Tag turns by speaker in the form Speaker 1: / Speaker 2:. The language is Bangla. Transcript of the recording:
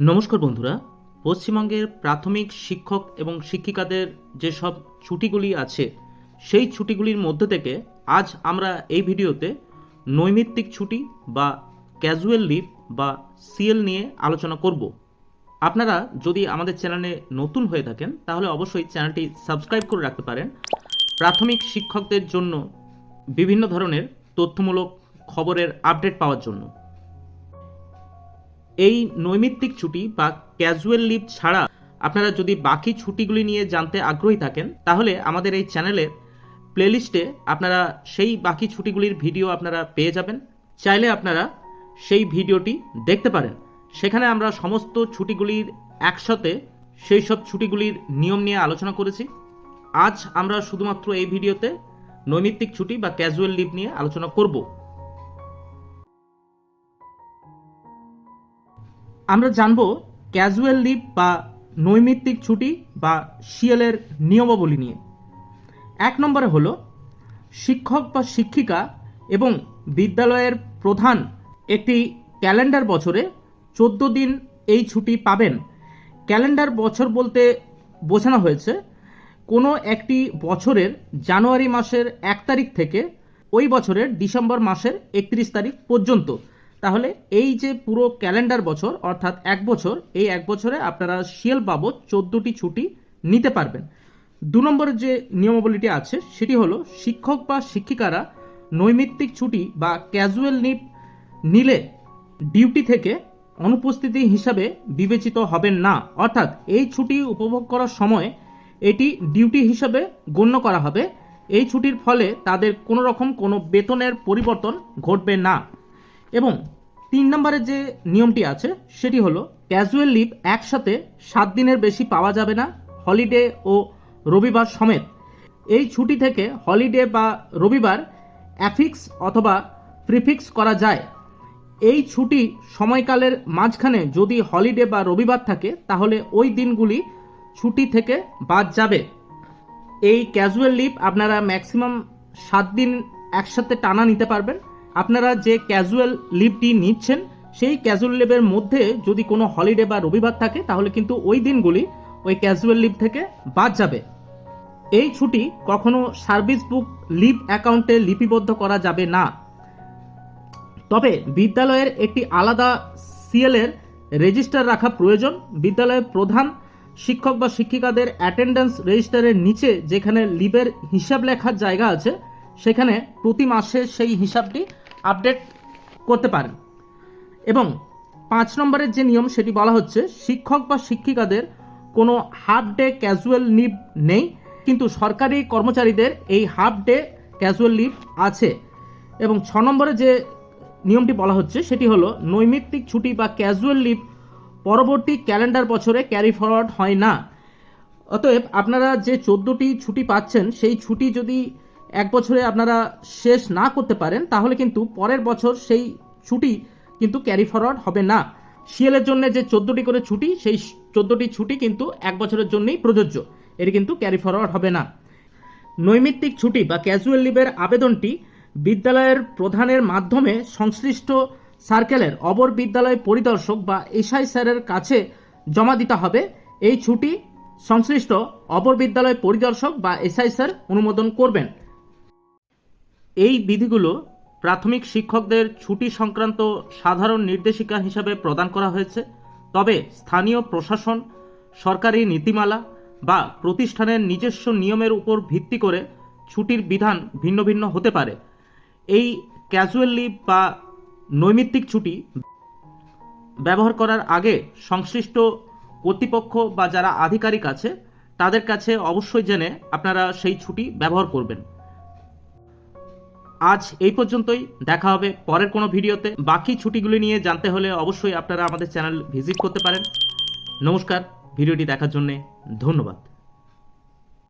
Speaker 1: নমস্কার বন্ধুরা। পশ্চিমবঙ্গের প্রাথমিক শিক্ষক এবং শিক্ষিকাদের যেসব ছুটিগুলি আছে, সেই ছুটিগুলির মধ্যে থেকে আজ আমরা এই ভিডিওতে নৈমিত্তিক ছুটি বা ক্যাজুয়াল লিভ বা সিএল নিয়ে আলোচনা করব। আপনারা যদি আমাদের চ্যানেলে নতুন হয়ে থাকেন, তাহলে অবশ্যই চ্যানেলটি সাবস্ক্রাইব করে রাখতে পারেন। প্রাথমিক শিক্ষকদের জন্য বিভিন্ন ধরনের তথ্যমূলক খবরের আপডেট পাওয়ার জন্য। এই নৈমিত্তিক ছুটি বা ক্যাজুয়াল লিভ ছাড়া আপনারা যদি বাকি ছুটিগুলি নিয়ে জানতে আগ্রহী থাকেন, তাহলে আমাদের এই চ্যানেলের প্লেলিস্টে আপনারা সেই বাকি ছুটিগুলির ভিডিও আপনারা পেয়ে যাবেন। চাইলে আপনারা সেই ভিডিওটি দেখতে পারেন। সেখানে আমরা সমস্ত ছুটিগুলির একসাথে সেই সব ছুটিগুলির নিয়ম নিয়ে আলোচনা করেছি। আজ আমরা শুধুমাত্র এই ভিডিওতে নৈমিত্তিক ছুটি বা ক্যাজুয়াল লিভ নিয়ে আলোচনা করব। আমরা জানব ক্যাজুয়াল লিভ বা নৈমিত্তিক ছুটি বা সিএলের নিয়মাবলী নিয়ে। এক নম্বরে হলো শিক্ষক বা শিক্ষিকা এবং বিদ্যালয়ের প্রধান একটি ক্যালেন্ডার বছরে চোদ্দ দিন এই ছুটি পাবেন। ক্যালেন্ডার বছর বলতে বোঝানো হয়েছে, কোনো একটি বছরের জানুয়ারি মাসের এক তারিখ থেকে ওই বছরের ডিসেম্বর মাসের একত্রিশ তারিখ পর্যন্ত। তাহলে এই যে পুরো ক্যালেন্ডার বছর, অর্থাৎ এক বছর, এই এক বছরে আপনারা শিয়াল বাবদ চোদ্দোটি ছুটি নিতে পারবেন। দু নম্বরের যে নিয়মাবলীটি আছে, সেটি হলো শিক্ষক বা শিক্ষিকারা নৈমিত্তিক ছুটি বা ক্যাজুয়াল লিভ নিলে ডিউটি থেকে অনুপস্থিতি হিসাবে বিবেচিত হবেন না। অর্থাৎ এই ছুটি উপভোগ করার সময় এটি ডিউটি হিসাবে গণ্য করা হবে। এই ছুটির ফলে তাদের কোনো রকম কোনো বেতনের পরিবর্তন ঘটবে না। এবং তিন নম্বরে যে নিয়মটি আছে, সেটি হলো ক্যাজুয়াল লিভ একসাথে সাত দিনের বেশি পাওয়া যাবে না হলিডে ও রবিবার সমেত। এই ছুটি থেকে হলিডে বা রবিবার অ্যাফিক্স অথবা প্রিফিক্স করা যায়। এই ছুটি সময়কালের মাঝখানে যদি হলিডে বা রবিবার থাকে, তাহলে ওই দিনগুলি ছুটি থেকে বাদ যাবে। এই ক্যাজুয়াল লিভ আপনারা ম্যাক্সিমাম সাত দিন একসাথে টানা নিতে পারবেন। আপনারা যে ক্যাজুয়াল লিভটি নিচ্ছেন, সেই ক্যাজুয়াল লিভের মধ্যে যদি কোনো হলিডে বা রবিবার থাকে, তাহলে কিন্তু ওই দিনগুলি ওই ক্যাজুয়াল লিভ থেকে বাদ যাবে। এই ছুটি কখনো সার্ভিস বুক লিভ অ্যাকাউন্টে লিপিবদ্ধ করা যাবে না। তবে বিদ্যালয়ের একটি আলাদা সিএলের রেজিস্টার রাখা প্রয়োজন। বিদ্যালয়ের প্রধান শিক্ষক বা শিক্ষিকাদের অ্যাটেন্ডেন্স রেজিস্টারের নিচে যেখানে লিভের হিসাব লেখার জায়গা আছে, সেখানে প্রতি মাসে সেই হিসাবটি আপডেট করতে পারেন। এবং পাঁচ নম্বরের যে নিয়ম সেটি বলা হচ্ছে, শিক্ষক বা শিক্ষিকাদের কোনো হাফ ডে ক্যাজুয়াল লিভ নেই, কিন্তু সরকারি কর্মচারীদের এই হাফ ডে ক্যাজুয়াল লিভ আছে। এবং ছ নম্বরে যে নিয়মটি বলা হচ্ছে, সেটি হলো নৈমিত্তিক ছুটি বা ক্যাজুয়াল লিভ পরবর্তী ক্যালেন্ডার বছরে ক্যারি ফরওয়ার্ড হয় না। অতএব আপনারা যে চোদ্দোটি ছুটি পাচ্ছেন, সেই ছুটি যদি এক বছরে আপনারা শেষ না করতে পারেন, তাহলে কিন্তু পরের বছর সেই ছুটি কিন্তু ক্যারি ফরওয়ার্ড হবে না। সিএলের জন্য যে চোদ্দোটি করে ছুটি, সেই চোদ্দোটি ছুটি কিন্তু এক বছরের জন্যই প্রযোজ্য। এটি কিন্তু ক্যারি ফরওয়ার্ড হবে না। নৈমিত্তিক ছুটি বা ক্যাজুয়াল লিভের আবেদনটি বিদ্যালয়ের প্রধানের মাধ্যমে সংশ্লিষ্ট সার্কেলের অবর বিদ্যালয় পরিদর্শক বা এসআই স্যারের কাছে জমা দিতে হবে। এই ছুটি সংশ্লিষ্ট অপর বিদ্যালয় পরিদর্শক বা এসআই স্যার অনুমোদন করবেন। এই বিধিগুলো প্রাথমিক শিক্ষকদের ছুটি সংক্রান্ত সাধারণ নির্দেশিকা হিসাবে প্রদান করা হয়েছে। তবে স্থানীয় প্রশাসন, সরকারি নীতিমালা বা প্রতিষ্ঠানের নিজস্ব নিয়মের উপর ভিত্তি করে ছুটির বিধান ভিন্ন ভিন্ন হতে পারে। এই ক্যাজুয়াল লিভ বা নৈমিত্তিক ছুটি ব্যবহার করার আগে সংশ্লিষ্ট কর্তৃপক্ষ বা যারা আধিকারিক আছে, তাদের কাছে অবশ্যই জেনে আপনারা সেই ছুটি ব্যবহার করবেন। আজ এই পর্যন্তই, দেখা হবে পরের কোনো ভিডিওতে। বাকি ছুটিগুলি নিয়ে জানতে হলে অবশ্যই আপনারা আমাদের চ্যানেল ভিজিট করতে পারেন। নমস্কার, ভিডিওটি দেখার জন্যে ধন্যবাদ।